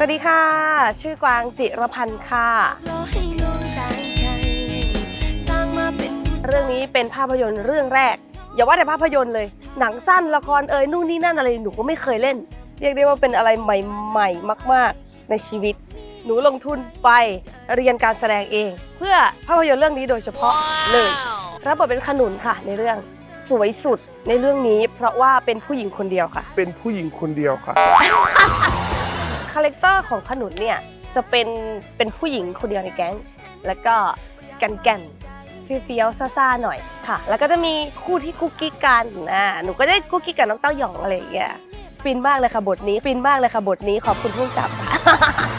สวัสดีค่ะ ชื่อกวางจิรพันธ์ค่ะ เรื่องนี้เป็นภาพยนตร์เรื่องแรก อย่าว่าแต่ภาพยนตร์เลย หนังสั้นละครเอ่ยนู่นนี่นั่นอะไรหนูก็ไม่เคยเล่น เรียกได้ว่าเป็นอะไรใหม่ๆ มาก ๆ ในชีวิต หนูลงทุนไปเรียนการแสดงเอง เพื่อภาพยนตร์เรื่องนี้โดยเฉพาะเลยรับบทเป็นขนุนค่ะ ในเรื่องสวยสุดในเรื่องนี้ เพราะว่าเป็นผู้หญิงคนเดียวค่ะ เป็นผู้หญิงคนเดียวค่ะาแรคเตอร์ของขนุนเนี่ยจะเป็นเป็นผู้หญิงคนเดียวในแก๊ง แล้วก็แกันแก่นเฟี้ยวๆซ่าๆหน่อยค่ะ แล้วก็จะมีคู่ที่กุ๊กกิ๊กกันอ่าหนูก็ได้กุ๊กกิ๊กกับน้องเต้าหยองอะไรอย่างเงี้ยฟินมากเลยค่ะบทนี้ฟินมากเลยค่ะบทนี้ขอบคุณผู้จับค่ะ